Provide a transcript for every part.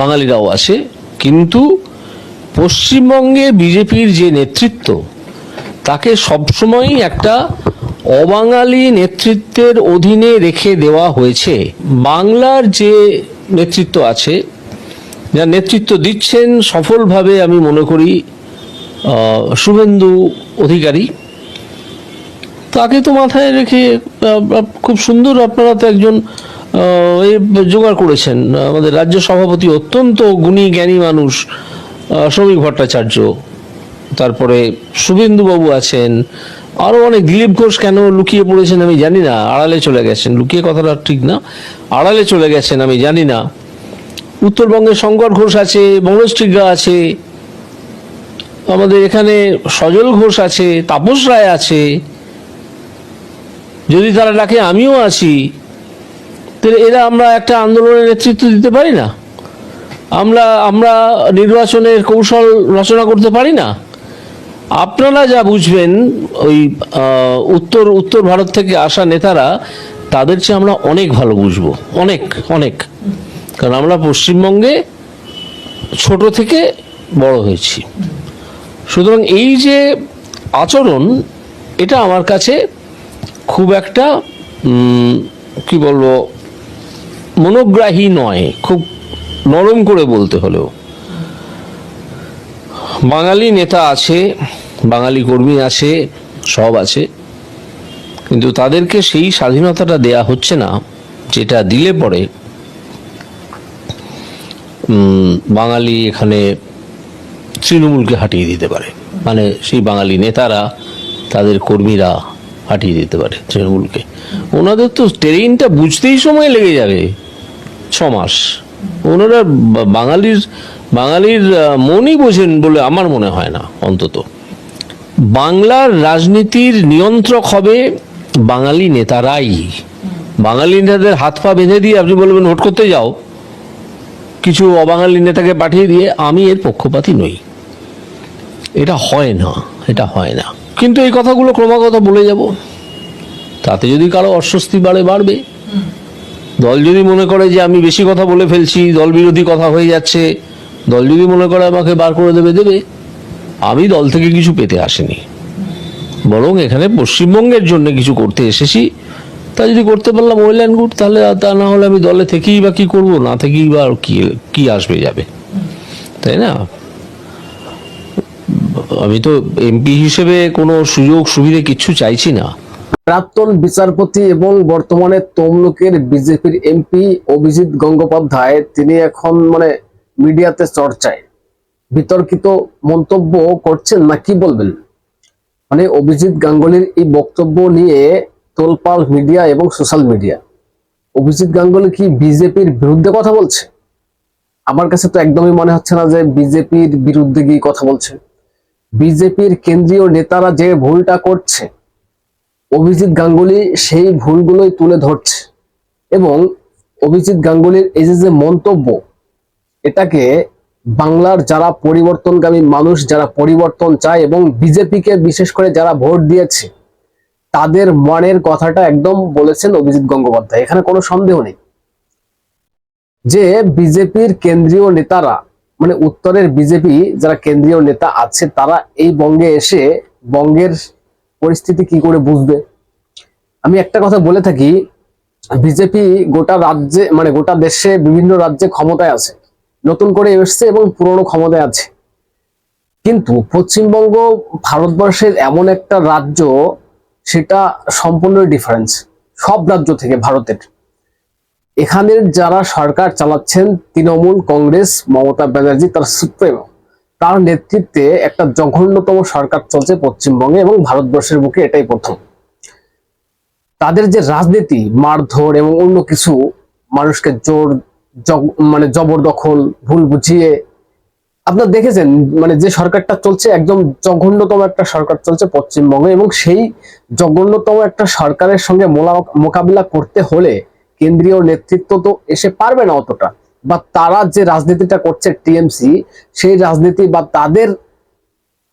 বাঙালিরাও আছে, কিন্তু পশ্চিমবঙ্গে বিজেপির যে নেতৃত্ব, তাকে সবসময়ই একটা অবাঙালি নেতৃত্বের অধীনে রেখে দেওয়া হয়েছে। বাংলার যে নেতৃত্ব আছে, যা নেতৃত্ব দিচ্ছেন সফলভাবে আমি মনে করি শুভেন্দু অধিকারী। তাকে তো মাথায় রেখে খুব সুন্দর আপনারা তো একজন জোগাড় করেছেন। আমাদের রাজ্য সভাপতি অত্যন্ত গুণী, জ্ঞানী মানুষ শ্রমিক ভট্টাচার্য। তারপরে শুভেন্দুবাবু আছেন। আরও অনেক দিলীপ ঘোষ কেন লুকিয়ে পড়েছেন আমি জানি না, আড়ালে চলে গেছেন। লুকিয়ে কথাটা ঠিক না, আড়ালে চলে গেছেন আমি জানি না। উত্তরবঙ্গে শঙ্কর ঘোষ আছে মনোজটিগা আছে, আমাদের এখানে সজল ঘোষ আছে, তাপস রায় আছে। যদি তারা ডাকে আমিও আছি তাহলে এরা আমরা একটা আন্দোলনের নেতৃত্ব দিতে পারি না। আমরা আমরা নির্বাচনের কৌশল রচনা করতে পারি না। আপনারা যা বুঝবেন, ওই উত্তর উত্তর ভারত থেকে আসা নেতারা, তাদের চেয়ে আমরা অনেক ভালো বুঝব। অনেক অনেক। কারণ আমরা পশ্চিমবঙ্গে ছোট থেকে বড় হয়েছি। সুতরাং এই যে আচরণ, এটা আমার কাছে খুব একটা কি বলব মনোগ্রাহী নয়, খুব নরম করে বলতে হলেও। বাঙালি নেতা আছে, বাঙালি কর্মী আছে, সব আছে, কিন্তু তাদেরকে সেই স্বাধীনতাটা দেয়া হচ্ছে না, যেটা দিলে পরে বাঙালি এখানে তৃণমূলকে হাঁটিয়ে দিতে পারে। মানে সেই বাঙালি নেতারা, তাদের কর্মীরা হাঁটিয়ে দিতে পারে তৃণমূলকে। ওনাদের তো ট্রেনটা বুঝতেই সময় লেগে যাবে। ছ মাস। ওনারা বাঙালির বাঙালির মনই বোঝেন বলে আমার মনে হয় না, অন্তত। বাংলার রাজনীতির নিয়ন্ত্রক হবে বাঙালি নেতারাই। বাঙালি নেতাদের হাত পা বেঁধে দিয়ে আপনি বলবেন, ভোট করতে যাও। কিছু অবাঙালি নেতাকে পাঠিয়ে দিয়ে আমি এর পক্ষপাতী নই। এটা হয় না, এটা হয় না। কিন্তু এই কথাগুলো ক্রমাগত বলে যাব। তাতে যদি কারও অস্বস্তি বাড়ে, বাড়বে। দল যদি মনে করে যে আমি বেশি কথা বলে ফেলছি, দল বিরোধী কথা হয়ে যাচ্ছে, দল যদি মনে করে আমাকে বার করে দেবে দেবে। আমি দল থেকে কিছু পেতে আসিনি। বরং এখানে পশ্চিমবঙ্গের জন্য কিছু করতে এসেছি। তা যদি করতে পারলাম ওয়েল অ্যান্ড গুড, তাহলে তা না হলে আমি দলে থেকেই বা কি করব, না থেকেই বা কি কি আসবে, যাবে। তাই না? আমি তো এমপি হিসেবে কোনো সুযোগ সুবিধে কিচ্ছু চাইছি না। প্রাক্তন বিচারপতি এবং বর্তমানে তমলুকের বিজেপির এমপি অভিজিৎ গঙ্গোপাধ্যায়, তিনি এখন মানে মিডিয়াতে চর্চায়। বিতর্কিত মন্তব্য করছেন না, কি বলবেন? মানে অভিজিৎ গাঙ্গুলির এই বক্তব্য নিয়ে তোলপাল মিডিয়া এবং সোশ্যাল মিডিয়া। অভিজিৎ গাঙ্গুলি কি বিজেপির বিরুদ্ধে কথা বলছে? আমার কাছে তো একদমই মনে হচ্ছে না যে বিজেপির বিরুদ্ধে গিয়ে কথা বলছে। বিজেপির কেন্দ্রীয় নেতারা যে ভুলটা করছে অভিজিৎ গাঙ্গুলি সেই ভুলগুলোই তুলে ধরছে। এবং অভিজিৎ গাঙ্গুলির এই যে মন্তব্য, এটাকে বাংলার যারা পরিবর্তনগামী মানুষ, যারা পরিবর্তন চায় এবং বিজেপিকে বিশেষ করে যারা ভোট দিয়েছে, তাদের মনের কথাটা একদম বলেছেন অভিজিৎ গঙ্গোপাধ্যায়। এখানে কোনো সন্দেহ নেই। যে বিজেপির কেন্দ্রীয় নেতারা মানে উত্তরের বিজেপি যারা কেন্দ্রীয় নেতা আছে, তারা এই বঙ্গে এসে বঙ্গের পরিস্থিতি কি করে বুঝবে? আমি একটা কথা বলে থাকি, বিজেপি গোটা রাজ্যে মানে গোটা দেশে বিভিন্ন রাজ্যে ক্ষমতায় আছে। নতুন করে এসছে এবং পুরনো ক্ষমতায় আছে। কিন্তু পশ্চিমবঙ্গ ভারতবর্ষের এমন একটা রাজ্য, সেটা সম্পূর্ণ ডিফারেন্স সব রাজ্য থেকে ভারতের। এখানের যারা সরকার চালাচ্ছেন, তৃণমূল, কংগ্রেস, মমতা ব্যানার্জি, তার সুপ্রিম। তার নেতৃত্বে একটা জঘন্যতম সরকার চলছে পশ্চিমবঙ্গে এবং ভারতবর্ষের বুকে এটাই প্রথম। তাদের যে রাজনীতি, মারধর এবং অন্য কিছু মানুষকে জোর মানে জবরদখল, ভুল বুঝিয়ে, আপনার দেখেছেন মানে যে সরকারটা চলছে একদম জঘন্যতম একটা সরকার চলছে পশ্চিমবঙ্গে এবং সেই জঘন্যতম একটা সরকারের সঙ্গে মোকাবিলা করতে হলে কেন্দ্রীয় নেতৃত্ব তো এসে পারবে না অতটা। বা তারা যে রাজনীতিটা করছে টিএমসি, সেই রাজনীতি বা তাদের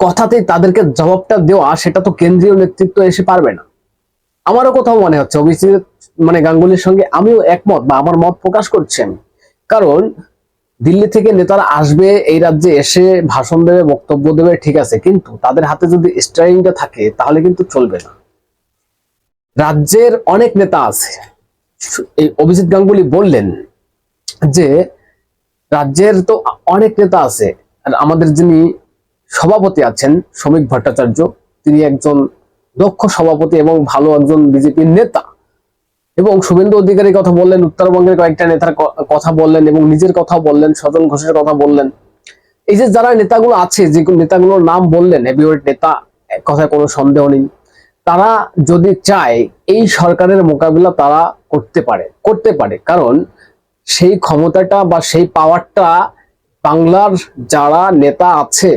কথাতেই তাদেরকে জবাবটা দেওয়া, সেটা তো কেন্দ্রীয় নেতৃত্ব এসে পারবে না। আমারও কোথাও মনে হচ্ছে, অভিজিৎ মানে গাঙ্গুলির সঙ্গে আমিও একমত বা আমার মত প্রকাশ করছি আমি। কারণ দিল্লি থেকে নেতারা আসবে, এই রাজ্যে এসে ভাষণ দেবে, বক্তব্য দেবে, ঠিক আছে। কিন্তু তাদের হাতে যদি স্টারিংটা থাকে, তাহলে কিন্তু চলবে না। রাজ্যের অনেক নেতা আছে। এই অভিজিৎ গাঙ্গুলি বললেন যে রাজ্যের তো অনেক নেতা আছে, আর আমাদের যিনি সভাপতি আছেন শ্রমিক ভট্টাচার্য, তিনি একজন দক্ষ সভাপতি এবং ভালো একজন বিজেপির নেতা। এবং শুভেন্দু অধিকারীর কথা বললেন, উত্তরবঙ্গের কয়েকটা নেতার কথা বললেন এবং নিজের কথা বললেন, সজল ঘোষের কথা বললেন। এই যে যারা নেতাগুলো আছে, যে নেতাগুলোর নাম বললেন হেভিওয়েট নেতা কথায় কোনো সন্দেহ নেই। তারা যদি চায়, এই সরকারের মোকাবিলা তারা করতে পারে করতে পারে। কারণ সেই ক্ষমতাটা বা সেই পাওয়ারটা বাংলার যারা নেতা আছে,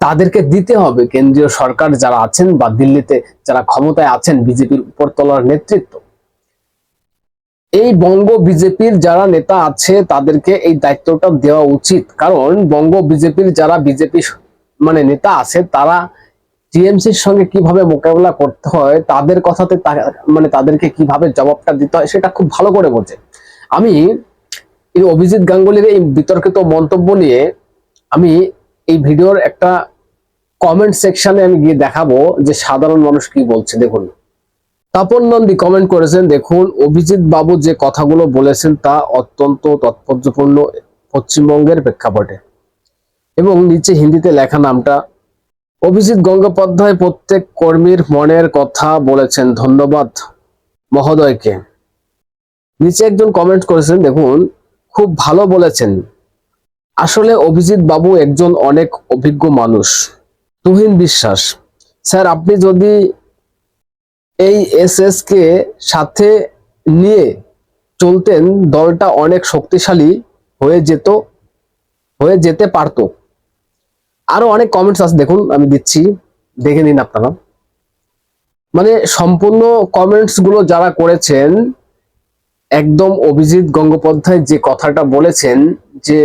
তাদেরকে দিতে হবে। কেন্দ্রীয় সরকার যারা আছেন বা দিল্লিতে যারা ক্ষমতায় আছেন, বিজেপির উপরতলার নেতৃত্ব। এই বঙ্গ বিজেপির যারা নেতা আছে, তাদেরকে এই দায়িত্বটা দেওয়া উচিত। কারণ বঙ্গ বিজেপির যারা বিজেপি মানে নেতা আছে, তারা টিএমসির সঙ্গে কীভাবে মোকাবিলা করতে হয়, তাদের কথাতে মানে তাদেরকে কীভাবে জবাবটা দিতে হয়, সেটা খুব ভালো করে বোঝে। আমি এই অভিজিৎ গাঙ্গুলির এই বিতর্কিত মন্তব্য নিয়ে আমি এই ভিডিওর একটা কমেন্ট সেকশনে আমি গিয়ে দেখাবো যে সাধারণ মানুষ কি বলছে, দেখুন। তাপন নন্দী কমেন্ট করেছেন, দেখুন, অভিজিৎ বাবু যে কথাগুলো বলেছেন তা অত্যন্ত তাৎপর্যপূর্ণ পশ্চিমবঙ্গের প্রেক্ষাপটে। এবং নিচে হিন্দিতে লেখা নামটা, অভিজিৎ গঙ্গোপাধ্যায় প্রত্যেক কর্মীর মনের কথা বলেছেন, ধন্যবাদ মহোদয়কে। নিচে একজন কমেন্ট করেছেন, দেখুন, খুব ভালো বলেছেন। আসলে অভিজিৎ বাবু একজন অনেক অভিজ্ঞ মানুষ। তুহিন বিশ্বাস, স্যার, আপনি যদি এই এস এস কে সাথে নিয়ে চলতেন, দলটা অনেক শক্তিশালী হয়ে যেত, হয়ে যেতে পারতো। আরও অনেক কমেন্টস আছে, দেখুন, আমি দিচ্ছি, দেখে নিন আপনারা। মানে সম্পূর্ণ কমেন্টসগুলো যারা করেছেন একদম অভিজিৎ গঙ্গোপাধ্যায় যে কথাটা বলেছেন যে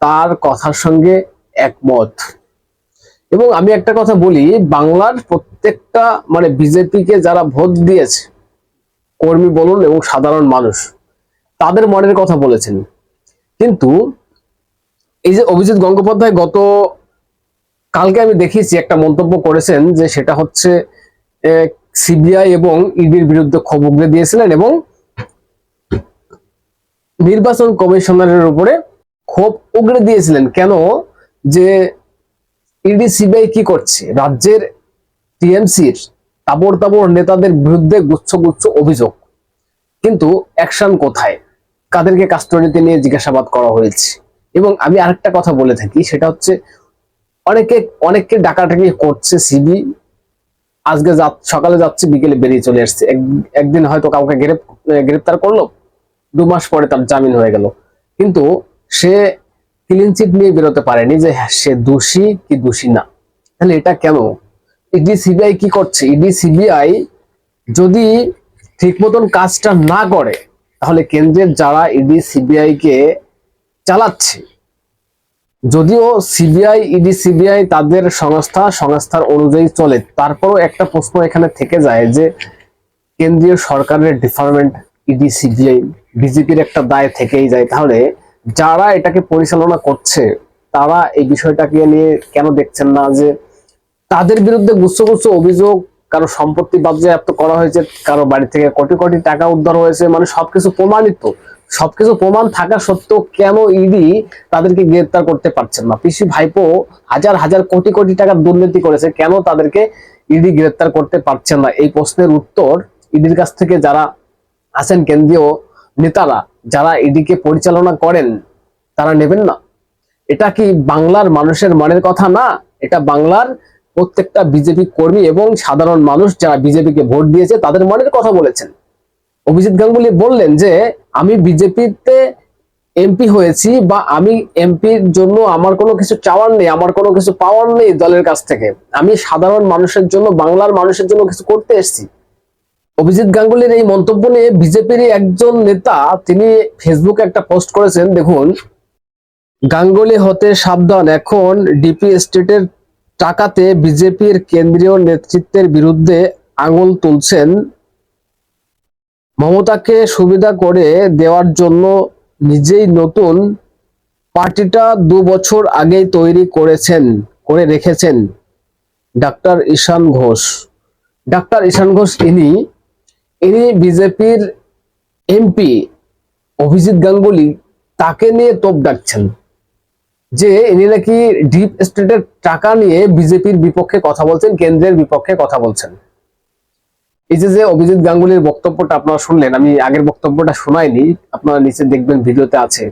তার কথার সঙ্গে একমত। এবং আমি একটা কথা বলি, বাংলার প্রত্যেকটা মানে বিজেপিকে যারা ভোট দিয়েছে, কর্মী বলুন এবং সাধারণ মানুষ, তাদের মনের কথা বলেছেন। কিন্তু এই যে অভিজিৎ গঙ্গোপাধ্যায় গত, কালকে আমি দেখিয়েছি, একটা মন্তব্য করেছেন যে সেটা হচ্ছে সিবিআই এবং ইডির বিরুদ্ধে ক্ষোভ উগরে দিয়েছিলেন এবং নির্বাচন কমিশনারের উপরে ক্ষোভ উগরে দিয়েছিলেন। কেন? যে ইডি সিবিআই কি করছে? রাজ্যের টিএমসির তাবড় তাবড় নেতাদের বিরুদ্ধে গুচ্ছ গুচ্ছ অভিযোগ। কিন্তু অ্যাকশন কোথায়? কাদেরকে কাস্টডিতে নিয়ে জিজ্ঞাসাবাদ করা হয়েছে? এবং আমি আরেকটা কথা বলে থাকি, সেটা হচ্ছে অনেকে, অনেককে ডাকাটাকি করছে সিবি। আজকে সকালে যাচ্ছে, বিকেলে বেরিয়ে চলে আসছে। এক- একদিন হয়তো কাউকে গ্রেপ গ্রেপ্তার করল দু মাস পরে তার জামিন হয়ে গেল। কিন্তু সে ক্লিন চিট নিয়ে বেরোতে পারেনি যে হ্যাঁ, সে দোষী কি দোষী না। তাহলে এটা কেন? ইডি সিবিআই কি করছে? ইডি সিবিআই যদি ঠিক মতন কাজটা না করে তাহলে কেন্দ্রের যারা ইডি সিবিআই কে চালাচ্ছে যদিও সিবিআই ইডি সিবিআই তাদের সংস্থা সংস্থার অনুযায়ী চলে তারপরও একটা প্রশ্ন এখানে থেকে যায় যে কেন্দ্রীয় সরকারের ডিপার্টমেন্ট বিজেপির একটা দায় থেকেই যায়। তাহলে যারা এটাকে পরিচালনা করছে, তারা এই বিষয়টাকে নিয়ে কেন দেখছেন না যে তাদের বিরুদ্ধে গুচ্ছ গুচ্ছ অভিযোগ, কারও সম্পত্তি বাজেয়াপ্ত করা হয়েছে, কারও বাড়ি থেকে কোটি কোটি টাকা উদ্ধার হয়েছে মানে সবকিছু প্রমাণিত। সবকিছু প্রমাণ থাকা সত্ত্বেও কেন ইডি তাদেরকে গ্রেপ্তার করতে পারছেন না? পিসি ভাইপো হাজার হাজার কোটি কোটি টাকা দুর্নীতি করেছে, কেন তাদেরকে ইডি গ্রেপ্তার করতে পারছেন না? এই প্রশ্নের উত্তর ইডির কাছ থেকে যারা আছেন কেন্দ্রীয় নেতারা যারা ইডিকে পরিচালনা করেন, তারা নেবেন না। এটা কি বাংলার মানুষের মনের কথা না? এটা বাংলার প্রত্যেকটা বিজেপি কর্মী এবং সাধারণ মানুষ যারা বিজেপিকে ভোট দিয়েছে, তাদের মনের কথা বলেছেন। অভিজিৎ গাঙ্গুলি বললেন যে, আমি বিজেপিতে এমপি হয়েছি বা আমি এমপির জন্য আমার কোনো কিছু চাওয়ার নেই, আমার কোনো কিছু পাওয়ার নেই দলের কাছ থেকে। আমি সাধারণ মানুষের জন্য, বাংলার মানুষের জন্য কিছু করতে এসেছি। অভিজিৎ গাঙ্গুলির এই মন্তব্য নিয়ে বিজেপির একজন নেতা, তিনি ফেসবুকে একটা পোস্ট করেছেন, দেখুন। গাঙ্গুলি হতে সাবধান, এখন ডিপি স্টেটের টাকাতে বিজেপির কেন্দ্রীয় নেতৃত্বের বিরুদ্ধে আঙুল তুলছেন। মমতাকে সুবিধা করে দেওয়ার জন্য নিজেই নতুন পার্টিটা দু বছর আগেই তৈরি করেছেন, করে রেখেছেন। ডাক্তার ঈশান ঘোষ। ডাক্তার ঈশান ঘোষ ইনি ইনি বিজেপির এমপি অভিজিৎ গাঙ্গুলি তাকে নিয়ে তোপ ডাকছেন, যে ইনি নাকি ডিপ স্টেটের টাকা নিয়ে বিজেপির বিপক্ষে কথা বলছেন, কেন্দ্রের বিপক্ষে কথা বলছেন। এই যে যে অভিজিৎ গাঙ্গুলির বক্তব্যটা আপনারা শুনলেন, আমি আগের বক্তব্যটা শোনাইনি, আপনারা নিচে দেখবেন ভিডিওতে আছে।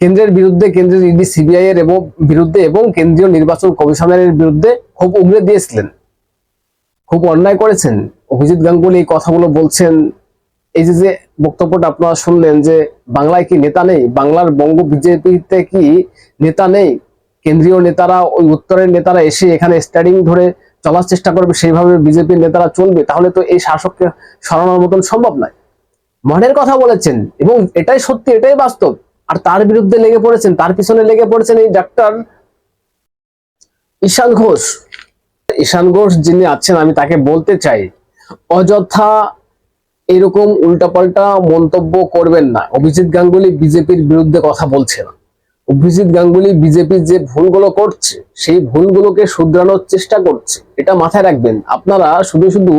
কেন্দ্রের বিরুদ্ধে, কেন্দ্রের ইডি, সিবিআই এর এবং বিরুদ্ধে এবং কেন্দ্রীয় নির্বাচন কমিশনারের বিরুদ্ধে খুব উগড়ে দিয়েছিলেন। খুব অন্যায় করেছেন। অভিজিৎ গাঙ্গুলি এই কথাগুলো বলছেন। এই যে যে বক্তব্যটা আপনারা শুনলেন যে, বাংলায় কি নেতা নেই? বাংলার বঙ্গ বিজেপিতে কি নেতা নেই? কেন্দ্রীয় নেতারা, ওই উত্তরের নেতারা এসে এখানে স্টার্টিং ধরে চলার চেষ্টা করবে, সেইভাবে বিজেপির নেতারা চলবে, তাহলে তো এই শাসককে সরানোর মতন সম্ভব নয়। মনের কথা বলেছেন, এবং এটাই সত্যি, এটাই বাস্তব। আর তার বিরুদ্ধে লেগে পড়েছেন, তার পিছনে লেগে পড়েছেন এই ডাক্তার ঈশান ঘোষ। ঈশান ঘোষ যিনি আছেন, আমি তাকে বলতে চাই অযথা এরকম উল্টাপাল্টা মন্তব্য করবেন না। অভিজিৎ গাঙ্গুলি বিজেপির বিরুদ্ধে কথা বলছে না। অভিজিৎ গাঙ্গুলি বিজেপির যে ভুলগুলো করছে, সেই ভুলগুলোকে শুধরানোর চেষ্টা করছে, এটা মাথায় রাখবেন। আপনারা শুধু শুধু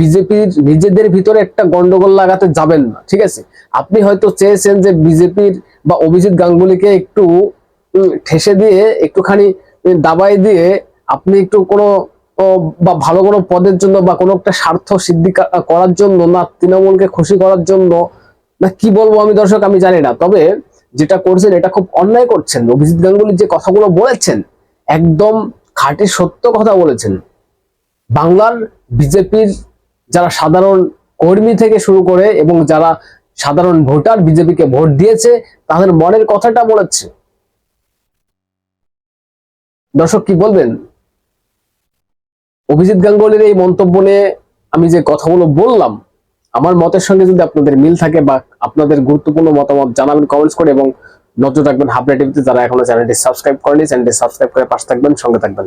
বিজেপির নিজেদের ভিতরে একটা গন্ডগোল লাগাতে যাবেন না, ঠিক আছে? আপনি হয়তো চেয়েছেন যে বিজেপির বা অভিজিৎ গাঙ্গুলিকে একটু ঠেসে দিয়ে, একটুখানি দাবাই দিয়ে, আপনি একটু কোনো বা ভালো কোনো পদের জন্য বা কোনো একটা স্বার্থ সিদ্ধি করার জন্য না, তৃণমূলকে খুশি করার জন্য, না কি বলব আমি দর্শক, আমি জানি না। তবে যেটা করছেন, এটা খুব অন্যায় করছেন। অভিজিৎ গাঙ্গুলি যে কথাগুলো বলেছেন, একদম খাঁটি সত্য কথা বলেছেন। বাংলার বিজেপির যারা সাধারণ কর্মী থেকে শুরু করে এবং যারা সাধারণ ভোটার বিজেপিকে ভোট দিয়েছে, তাদের মনের কথাটা বলেছে। দর্শক, কি বলবেন? অভিজিৎ গাঙ্গুলির এই মন্তব্য নিয়ে আমি যে কথাগুলো বললাম, আমার মতের সঙ্গে যদি আপনাদের মিল থাকে বা আপনাদের গুরুত্বপূর্ণ মতামত জানাবেন কমেন্টস করে এবং নজর রাখবেন হাবরা টিভিতে, যারা এখনও চ্যানেলটি সাবস্ক্রাইব করেনি, চ্যানেলটি সাবস্ক্রাইব করে পাশে থাকবেন, সঙ্গে থাকবেন।